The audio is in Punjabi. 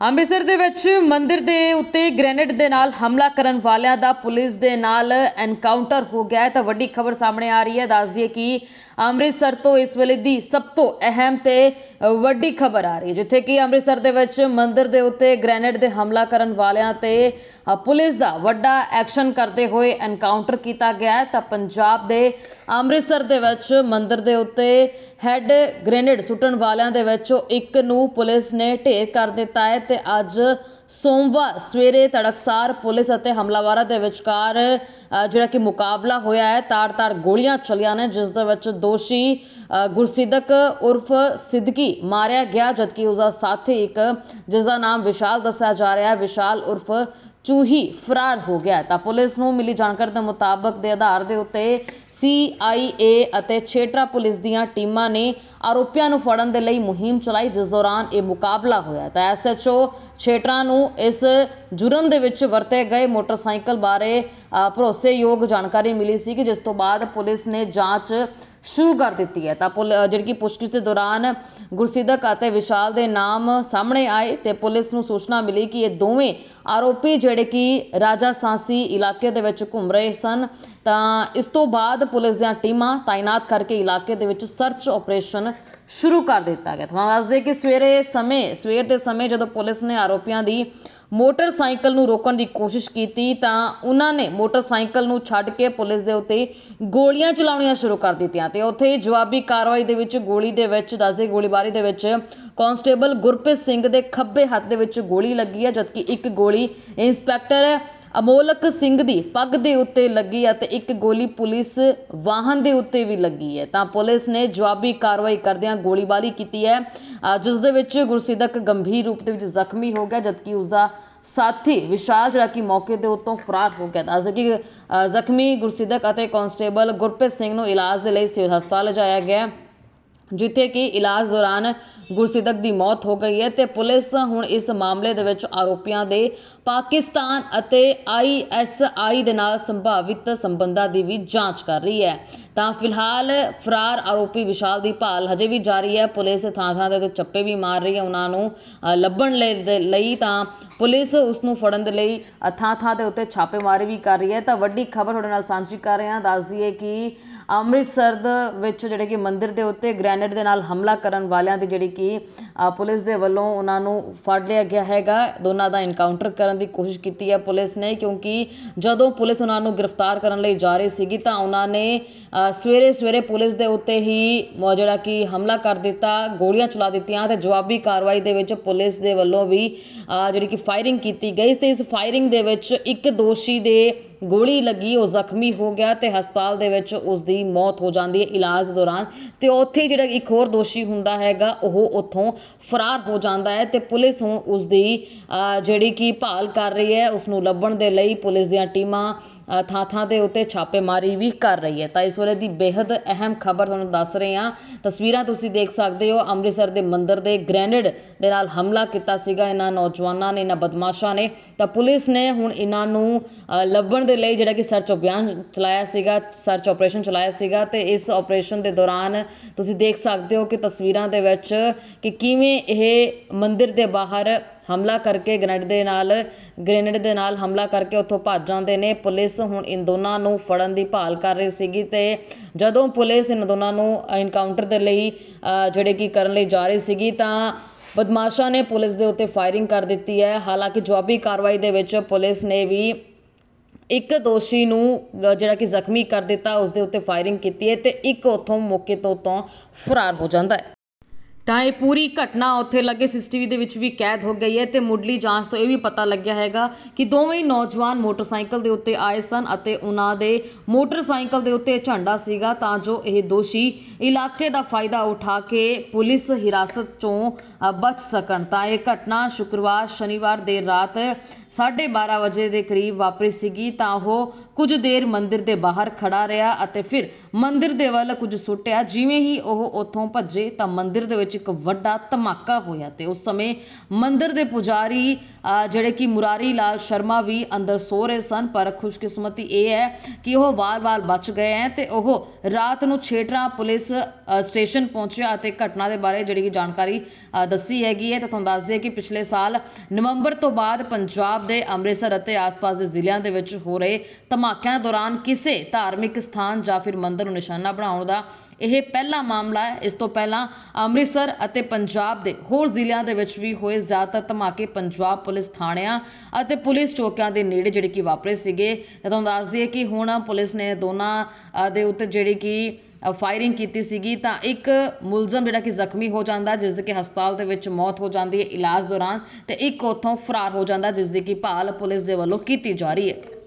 ਅੰਮ੍ਰਿਤਸਰ ਦੇ ਵਿੱਚ ਮੰਦਿਰ ਦੇ ਉੱਤੇ ਗ੍ਰੈਨੇਡ ਦੇ ਨਾਲ ਹਮਲਾ ਕਰਨ ਵਾਲਿਆਂ ਦਾ ਪੁਲਿਸ ਦੇ ਨਾਲ ਐਨਕਾਊਂਟਰ ਹੋ ਗਿਆ ਹੈ। ਤਾਂ ਵੱਡੀ ਖਬਰ ਸਾਹਮਣੇ ਆ ਰਹੀ ਹੈ। ਦੱਸ ਦਈਏ ਕਿ ਅੰਮ੍ਰਿਤਸਰ ਤੋਂ ਇਸ ਵੇਲੇ ਦੀ ਸਭ ਤੋਂ ਅਹਿਮ ਤੇ ਵੱਡੀ ਖਬਰ ਆ ਰਹੀ ਹੈ, ਜਿੱਥੇ ਕਿ ਅੰਮ੍ਰਿਤਸਰ ਦੇ ਵਿੱਚ ਮੰਦਿਰ ਦੇ ਉੱਤੇ ਗ੍ਰੈਨੇਡ ਦੇ ਹਮਲਾ ਕਰਨ ਵਾਲਿਆਂ ਤੇ ਪੁਲਿਸ ਦਾ ਵੱਡਾ ਐਕਸ਼ਨ ਕਰਦੇ ਹੋਏ ਐਨਕਾਊਂਟਰ ਕੀਤਾ ਗਿਆ ਤਾਂ ਪੰਜਾਬ ਦੇ ਅੰਮ੍ਰਿਤਸਰ ਦੇ ਵਿੱਚ ਮੰਦਿਰ ਦੇ ਉੱਤੇ ਹੈੱਡ ਗ੍ਰੇਨੇਡ ਸੁੱਟਣ ਵਾਲਿਆਂ ਦੇ ਵਿੱਚੋਂ ਇੱਕ ਨੂੰ ਪੁਲਿਸ ਨੇ ਢੇਰ ਕਰ ਦਿੱਤਾ ਹੈ ਤੇ ਅੱਜ ਸੋਮਵਾਰ ਸਵੇਰੇ ਤੜਕਸਾਰ ਪੁਲਿਸ ਅਤੇ ਹਮਲਾਵਰਾਂ ਦੇ ਵਿਚਕਾਰ ਜਿਹੜਾ ਕਿ ਮੁਕਾਬਲਾ ਹੋਇਆ ਹੈ ਤਾਰ ਤਾਰ ਗੋਲੀਆਂ ਚੱਲੀਆਂ ਨੇ ਜਿਸ ਦੇ ਵਿੱਚ ਦੋਸ਼ੀ ਅ, ਗੁਰਸਿੱਦਕ ਉਰਫ ਸਿੱਦਕੀ ਮਾਰਿਆ ਗਿਆ ਜਦਕਿ ਉਸ ਦਾ ਸਾਥੀ ਇੱਕ ਜਿਸ ਦਾ ਨਾਮ ਵਿਸ਼ਾਲ ਦੱਸਿਆ ਜਾ ਰਿਹਾ ਹੈ ਵਿਸ਼ਾਲ ਉਰਫ ਚੂਹੀ ਫਰਾਰ ਹੋ ਗਿਆ ਤਾਂ ਪੁਲਿਸ ਨੂੰ ਮਿਲੀ ਜਾਣਕਾਰੀ ਦੇ ਮੁਤਾਬਕ ਦੇ ਆਧਾਰ ਦੇ ਉੱਤੇ ਸੀਆਈਏ ਅਤੇ ਛੇਟਰਾ ਪੁਲਿਸ ਦੀਆਂ ਟੀਮਾਂ ਨੇ ਆਰੋਪੀਆਂ ਨੂੰ ਫੜਨ ਦੇ ਲਈ ਮੁਹਿੰਮ ਚਲਾਈ, ਜਿਸ ਦੌਰਾਨ ਇਹ ਮੁਕਾਬਲਾ ਹੋਇਆ ਤਾਂ ਐਸਐਚਓ ਛੇਟਰਾ ਨੂੰ ਇਸ ਜੁਰਮ ਦੇ ਵਿੱਚ ਵਰਤੇ ਗਏ ਮੋਟਰਸਾਈਕਲ ਬਾਰੇ ਭਰੋਸੇਯੋਗ ਜਾਣਕਾਰੀ ਮਿਲੀ ਸੀ ਕਿ ਜਿਸ ਤੋਂ ਬਾਅਦ ਪੁਲਿਸ ਨੇ ਜਾਂਚ ਸ਼ੁਰੂ ਕਰ ਦਿੱਤੀ ਹੈ। ਤਾਂ ਪੁਲ- ਜਿਹੜੀ ਕਿ ਪੁੱਛਗਿੱਛ ਦੇ ਦੌਰਾਨ ਗੁਰਸਿੱਧਕ ਅਤੇ ਵਿਸ਼ਾਲ ਦੇ ਨਾਮ ਸਾਹਮਣੇ ਆਏ ਤੇ ਪੁਲਿਸ ਨੂੰ ਸੂਚਨਾ ਮਿਲੀ ਕਿ ਇਹ ਦੋਵੇਂ ਆਰੋਪੀ ਜਿਹੜੇ ਕਿ ਰਾਜਾ ਸਾਂਸੀ ਇਲਾਕੇ ਦੇ ਵਿੱਚ ਘੁੰਮ ਰਹੇ ਸਨ। ਤਾਂ ਇਸ ਤੋਂ ਬਾਅਦ ਪੁਲਿਸ ਦੀਆਂ ਟੀਮਾਂ ਤਾਇਨਾਤ ਕਰਕੇ ਇਲਾਕੇ ਦੇ ਵਿੱਚ ਸਰਚ ਆਪਰੇਸ਼ਨ ਸ਼ੁਰੂ ਕਰ ਦਿੱਤਾ ਗਿਆ। ਤੁਹਾਨੂੰ ਦੱਸਦੇ ਕਿ ਸਵੇਰੇ ਸਮੇਂ, ਸਵੇਰ ਦੇ ਸਮੇਂ ਜਦੋਂ ਪੁਲਿਸ ਨੇ ਆਰੋਪੀਆਂ ਦੀ ਮੋਟਰਸਾਈਕਲ ਨੂੰ ਰੋਕਣ ਦੀ ਕੋਸ਼ਿਸ਼ ਕੀਤੀ ਤਾਂ ਉਹਨਾਂ ਨੇ ਮੋਟਰਸਾਈਕਲ ਨੂੰ ਛੱਡ ਕੇ ਪੁਲਿਸ ਦੇ ਉੱਤੇ ਗੋਲੀਆਂ ਚਲਾਉਣੀਆਂ ਸ਼ੁਰੂ ਕਰ ਦਿੱਤੀਆਂ ਤੇ ਉੱਥੇ ਜਵਾਬੀ ਕਾਰਵਾਈ ਦੇ ਵਿੱਚ ਗੋਲੀ ਦੇ ਵਿੱਚ, ਦੱਸਦੇ ਗੋਲੀਬਾਰੀ ਦੇ ਵਿੱਚ ਕਾਂਸਟੇਬਲ ਗੁਰਪ੍ਰੀਤ ਸਿੰਘ ਦੇ ਖੱਬੇ ਹੱਥ ਦੇ ਵਿੱਚ ਗੋਲੀ ਲੱਗੀ ਹੈ, ਜਦਕਿ ਇੱਕ ਗੋਲੀ ਇੰਸਪੈਕਟਰ ਅਮੋਲਕ ਸਿੰਘ ਦੀ ਪੱਗ ਦੇ ਉੱਤੇ ਲੱਗੀ ਅਤੇ ਇੱਕ ਗੋਲੀ ਪੁਲਿਸ ਵਾਹਨ ਦੇ ਉੱਤੇ ਵੀ ਲੱਗੀ ਹੈ। ਤਾਂ ਪੁਲਿਸ ਨੇ ਜਵਾਬੀ ਕਾਰਵਾਈ ਕਰਦਿਆਂ ਗੋਲੀਬਾਰੀ ਕੀਤੀ ਹੈ। ਜਿਸ ਦੇ ਵਿੱਚ ਗੁਰਸਿੱਧਕ ਗੰਭੀਰ ਰੂਪ ਦੇ ਵਿੱਚ ਜ਼ਖਮੀ ਹੋ ਗਿਆ, ਜਦਕਿ ਉਸ ਦਾ ਸਾਥੀ ਵਿਸ਼ਾਲ, ਜਿਹੜਾ ਕਿ ਮੌਕੇ ਦੇ ਉੱਤੋਂ ਫਰਾਰ ਹੋ ਗਿਆ। ਦੱਸਦੇ ਕਿ ਜ਼ਖਮੀ ਗੁਰਸਿੱਧਕ ਅਤੇ ਕਾਂਸਟੇਬਲ ਗੁਰਪ੍ਰੀਤ ਸਿੰਘ ਨੂੰ ਇਲਾਜ ਦੇ ਲਈ ਸਿਵਲ ਹਸਪਤਾਲ ਲਿਜਾਇਆ ਗਿਆ ਜਿੱਥੇ ਕਿ ਇਲਾਜ ਦੌਰਾਨ ਗੁਰਸਿੱਦਕ ਦੀ ਮੌਤ ਹੋ ਗਈ ਹੈ ਤੇ ਪੁਲਿਸ ਹੁਣ ਇਸ ਮਾਮਲੇ ਦੇ ਵਿੱਚ ਆਰੋਪੀਆਂ ਦੇ ਪਾਕਿਸਤਾਨ ਅਤੇ ਆਈਐਸਆਈ ਦੇ ਨਾਲ ਸੰਭਾਵਿਤ ਸੰਬੰਧਾਂ ਦੀ ਵੀ ਜਾਂਚ ਕਰ ਰਹੀ ਹੈ। ਤਾਂ ਫਿਲਹਾਲ ਫਰਾਰ ਆਰੋਪੀ ਵਿਸ਼ਾਲ ਦੀ ਭਾਲ ਹਜੇ ਵੀ ਜਾਰੀ ਹੈ। ਪੁਲਿਸ ਥਾਂ ਥਾਂ ਦੇ ਉੱਤੇ ਚੱਪੇ ਵੀ ਮਾਰ ਰਹੀ ਹੈ। ਉਹਨਾਂ ਨੂੰ ਲੱਭਣ ਲਈ ਦੇ ਲਈ ਤਾਂ ਪੁਲਿਸ ਉਸ ਨੂੰ ਫੜਨ ਦੇ ਲਈ ਥਾਂ ਥਾਂ ਦੇ ਉੱਤੇ ਛਾਪੇਮਾਰੀ ਵੀ ਕਰ ਰਹੀ ਹੈ। ਤਾਂ ਵੱਡੀ ਖਬਰ ਤੁਹਾਡੇ ਨਾਲ ਸਾਂਝੀ ਕਰ ਰਹੇ ਹਾਂ। ਦੱਸ ਦਈਏ ਕਿ ਅੰਮ੍ਰਿਤਸਰ ਦੇ ਵਿੱਚ ਜਿਹੜੇ ਕਿ ਮੰਦਿਰ ਦੇ ਉੱਤੇ ਗ੍ਰੈਨੇਡ ਦੇ ਨਾਲ ਹਮਲਾ ਕਰਨ ਵਾਲਿਆਂ ਦੀ ਜਿਹੜੀ ਕਿ ਪੁਲਿਸ ਦੇ ਵੱਲੋਂ ਉਹਨਾਂ ਨੂੰ ਫੜ ਲਿਆ ਗਿਆ ਹੈਗਾ। ਦੋਨਾਂ ਦਾ ਇਨਕਾਊਂਟਰ ਕਰਨ ਦੀ ਕੋਸ਼ਿਸ਼ ਕੀਤੀ ਹੈ ਪੁਲਿਸ ਨੇ, ਕਿਉਂਕਿ ਜਦੋਂ ਪੁਲਿਸ ਉਹਨਾਂ ਨੂੰ ਗ੍ਰਿਫਤਾਰ ਕਰਨ ਲਈ ਜਾ ਰਹੀ ਸੀਗੀ ਤਾਂ ਉਹਨਾਂ ਨੇ ਸਵੇਰੇ ਸਵੇਰੇ ਪੁਲਿਸ ਦੇ ਉੱਤੇ ਹੀ ਮ- ਜਿਹੜਾ ਕਿ ਹਮਲਾ ਕਰ ਦਿੱਤਾ, ਗੋਲੀਆਂ ਚਲਾ ਦਿੱਤੀਆਂ ਤੇ ਜਵਾਬੀ ਕਾਰਵਾਈ ਦੇ ਵਿੱਚ ਪੁਲਿਸ ਦੇ ਵੱਲੋਂ ਵੀ ਜਿਹੜੀ ਕਿ ਫਾਇਰਿੰਗ ਕੀਤੀ ਗਈ ਤੇ ਇਸ ਫਾਇਰਿੰਗ ਦੇ ਵਿੱਚ ਇੱਕ ਦੋਸ਼ੀ ਦੇ ਗੋਲੀ ਲੱਗੀ, ਉਹ ਜ਼ਖਮੀ ਹੋ ਗਿਆ ਤੇ ਹਸਪਤਾਲ ਦੇ ਵਿੱਚ ਉਸ ਦੀ ਮੌਤ ਹੋ ਜਾਂਦੀ ਹੈ ਇਲਾਜ ਦੌਰਾਨ। ਤੇ ਉੱਥੇ ਜਿਹੜਾ ਇੱਕ ਹੋਰ ਦੋਸ਼ੀ ਹੁੰਦਾ ਹੈਗਾ, ਉਹ ਉੱਥੋਂ ਫਰਾਰ ਹੋ ਜਾਂਦਾ ਹੈ ਤੇ ਪੁਲਿਸ ਹੁਣ ਉਸ ਦੀ ਜਿਹੜੀ ਕਿ ਭਾਲ ਕਰ ਰਹੀ ਹੈ ਉਸ ਨੂੰ ਲੱਭਣ ਦੇ ਲਈ ਪੁਲਿਸ ਦੀਆਂ ਟੀਮਾਂ ਥਾਂ ਥਾਂ ਦੇ ਉੱਤੇ ਛਾਪੇਮਾਰੀ ਵੀ ਕਰ ਰਹੀ ਹੈ। ਤਾਂ ਇਸ ਵੇਲੇ ਦੀ ਬੇहद ਅਹਿਮ ਖਬਰ ਤੁਹਾਨੂੰ ਦੱਸ ਰਹੇ ਹਾਂ। ਤਸਵੀਰਾਂ ਤੁਸੀਂ ਦੇਖ ਸਕਦੇ ਹੋ। ਅੰਮ੍ਰਿਤਸਰ ਦੇ ਮੰਦਿਰ ਦੇ ਗ੍ਰੈਨੇਡ ਦੇ ਨਾਲ ਹਮਲਾ ਕੀਤਾ ਸੀਗਾ। ਇਹਨਾਂ ਨੌਜਵਾਨਾਂ ਨੇ, ਇਹਨਾਂ ਬਦਮਾਸ਼ਾਂ ਨੇ। ਤਾਂ ਪੁਲਿਸ ਨੇ ਹੁਣ ਇਹਨਾਂ ਨੂੰ ਲੱਭਣ ਦੇ ਲਈ ਜਿਹੜਾ ਕਿ ਸਰਚ ਅਭਿਆਨ ਚਲਾਇਆ ਸੀਗਾ ਸਰਚ ਆਪਰੇਸ਼ਨ ਚਲਾਇਆ ਸੀਗਾ ਤੇ ਇਸ ਆਪਰੇਸ਼ਨ ਦੇ ਦੌਰਾਨ ਤੁਸੀਂ ਦੇਖ ਸਕਦੇ ਹੋ ਕਿ ਤਸਵੀਰਾਂ ਦੇ ਵਿੱਚ ਕਿ ਕਿਵੇਂ ਇਹ ਮੰਦਿਰ ਦੇ ਬਾਹਰ ਹਮਲਾ ਕਰਕੇ ਗ੍ਰੈਨੇਡ ਦੇ ਨਾਲ ਗ੍ਰੇਨੇਡ ਦੇ ਨਾਲ ਹਮਲਾ ਕਰਕੇ ਉੱਥੋਂ ਭੱਜ ਜਾਂਦੇ ਨੇ। ਪੁਲਿਸ ਹੁਣ ਇਨ ਦੋਨਾਂ ਨੂੰ ਫੜਨ ਦੀ ਭਾਲ ਕਰ ਰਹੀ ਸੀਗੀ ਤੇ ਜਦੋਂ ਪੁਲਿਸ ਇਨ ਦੋਨਾਂ ਨੂੰ ਐਨਕਾਊਂਟਰ ਦੇ ਲਈ ਜਿਹੜੇ ਕਿ ਕਰਨ ਲਈ ਜਾ ਰਹੀ ਸੀਗੀ ਤਾਂ ਬਦਮਾਸ਼ਾਂ ਨੇ ਪੁਲਿਸ ਦੇ ਉੱਤੇ ਫਾਇਰਿੰਗ ਕਰ ਦਿੱਤੀ ਹੈ। ਹਾਲਾਂਕਿ ਜਵਾਬੀ ਕਾਰਵਾਈ ਦੇ ਵਿੱਚ ਪੁਲਿਸ ਨੇ ਵੀ ਇੱਕ ਦੋਸ਼ੀ ਨੂੰ ਜਿਹੜਾ ਕਿ ਜ਼ਖਮੀ ਕਰ ਦਿੱਤਾ ਉਸ ਦੇ ਉੱਤੇ ਫਾਇਰਿੰਗ ਕੀਤੀ ਹੈ ਅਤੇ ਇੱਕ ਉੱਥੋਂ ਮੌਕੇ ਤੋਂ ਤੋਂ ਫਰਾਰ ਹੋ ਜਾਂਦਾ ਹੈ। ਤਾਂ ਇਹ ਪੂਰੀ ਘਟਨਾ ਉੱਥੇ ਲੱਗੇ ਸੀਸੀਟੀਵੀ ਦੇ ਵਿੱਚ ਵੀ ਕੈਦ ਹੋ ਗਈ ਹੈ ਤੇ ਮੁੱਢਲੀ ਜਾਂਚ ਤੋਂ ਇਹ ਵੀ ਪਤਾ ਲੱਗਿਆ ਹੈਗਾ ਕਿ ਦੋਵੇਂ ਨੌਜਵਾਨ ਮੋਟਰਸਾਈਕਲ ਦੇ ਉੱਤੇ ਆਏ ਸਨ ਅਤੇ ਉਹਨਾਂ ਦੇ ਮੋਟਰਸਾਈਕਲ ਦੇ ਉੱਤੇ ਝੰਡਾ ਸੀਗਾ ਤਾਂ ਜੋ ਇਹ ਦੋਸ਼ੀ ਇਲਾਕੇ ਦਾ ਫਾਇਦਾ ਉਠਾ ਕੇ ਪੁਲਿਸ ਹਿਰਾਸਤ ਚੋਂ ਅ, ਬਚ ਸਕਣ। ਤਾਂ ਇਹ ਘਟਨਾ ਸ਼ੁੱਕਰਵਾਰ ਸ਼ਨੀਵਾਰ ਦੇਰ ਰਾਤ 12:30 ਵਜੇ ਦੇ ਕਰੀਬ ਵਾਪਰੀ ਸੀਗੀ ਤਾਂ ਉਹ ਕੁਝ ਦੇਰ ਮੰਦਿਰ ਦੇ ਬਾਹਰ ਖੜਾ ਰਿਹਾ ਅਤੇ ਫਿਰ ਮੰਦਿਰ ਦੇ ਵੱਲ ਕੁਝ ਸੁੱਟਿਆ। ਜਿਵੇਂ ਹੀ ਉਹ ਉੱਥੋਂ ਭੱਜੇ ਤਾਂ ਮੰਦਿਰ ਦੇ ਵਿੱਚ ਇੱਕ ਵੱਡਾ ਧਮਾਕਾ ਹੋਇਆ ਤੇ ਉਸ ਸਮੇਂ ਮੰਦਿਰ ਦੇ ਪੁਜਾਰੀ ਜਿਹੜੇ ਕਿ ਮੁਰਾਰੀ ਲਾਲ ਸ਼ਰਮਾ ਵੀ ਅੰਦਰ ਸੋ ਰਹੇ ਸਨ, ਪਰ ਖੁਸ਼ਕਿਸਮਤੀ ਇਹ ਹੈ ਕਿ ਉਹ ਵਾਰ-ਵਾਰ ਬਚ ਗਏ ਹੈ ਤੇ ਉਹ ਰਾਤ ਨੂੰ ਛੇਟਰਾ ਪੁਲਿਸ ਸਟੇਸ਼ਨ ਪਹੁੰਚਿਆ ਅਤੇ ਘਟਨਾ ਦੇ ਬਾਰੇ ਜਿਹੜੀ ਕਿ ਜਾਣਕਾਰੀ ਦੱਸੀ ਹੈਗੀ ਹੈ। ਤੇ ਤੁਹਾਨੂੰ ਦੱਸ ਦਈਏ ਕਿ ਪਿਛਲੇ ਸਾਲ ਨਵੰਬਰ ਤੋਂ ਬਾਅਦ ਪੰਜਾਬ ਦੇ ਅੰਮ੍ਰਿਤਸਰ ਅਤੇ ਆਸ-ਪਾਸ ਦੇ ਜ਼ਿਲ੍ਹਿਆਂ ਦੇ ਵਿੱਚ ਹੋ ਰਹੇ ਧਮਾਕਿਆਂ ਦੌਰਾਨ ਕਿਸੇ ਧਾਰਮਿਕ ਸਥਾਨ ਜਾਂ ਫਿਰ ਮੰਦਿਰ ਨੂੰ ਨਿਸ਼ਾਨਾ ਬਣਾਉਣ ਦਾ ਇਹ ਪਹਿਲਾ ਮਾਮਲਾ ਹੈ। ਇਸ ਤੋਂ ਪਹਿਲਾਂ ਅੰਮ੍ਰਿਤਸਰ ਅਤੇ ਪੰਜਾਬ ਦੇ ਹੋਰ ਜ਼ਿਲ੍ਹਿਆਂ ਦੇ ਵਿੱਚ ਵੀ ਹੋਏ ਜ਼ਿਆਦਾਤਰ ਧਮਾਕੇ ਪੰਜਾਬ ਪੁਲਿਸ ਥਾਣਿਆਂ ਅਤੇ ਪੁਲਿਸ ਚੌਕਿਆਂ ਦੇ ਨੇੜੇ ਜਿਹੜੇ ਕਿ ਵਾਪਰੇ ਸੀਗੇ। ਤੇ ਤੁਹਾਨੂੰ ਦੱਸ ਦਈਏ ਕਿ ਹੁਣ ਪੁਲਿਸ ਨੇ ਦੋਨਾਂ ਦੇ ਉੱਤੇ ਜਿਹੜੀ ਕਿ ਫਾਇਰਿੰਗ ਕੀਤੀ ਸੀਗੀ ਤਾਂ ਇੱਕ ਮੁਲਜ਼ਮ ਜਿਹੜਾ ਕਿ ਜ਼ਖਮੀ ਹੋ ਜਾਂਦਾ ਜਿਸ ਦੇ ਕਿ ਹਸਪਤਾਲ ਦੇ ਵਿੱਚ ਮੌਤ ਹੋ ਜਾਂਦੀ ਹੈ ਇਲਾਜ ਦੌਰਾਨ ਤੇ ਇੱਕ ਉੱਥੋਂ ਫਰਾਰ ਹੋ ਜਾਂਦਾ ਜਿਸ ਦੀ ਕਿ ਭਾਲ ਪੁਲਿਸ ਦੇ ਵੱਲੋਂ ਕੀਤੀ ਜਾ ਰਹੀ ਹੈ।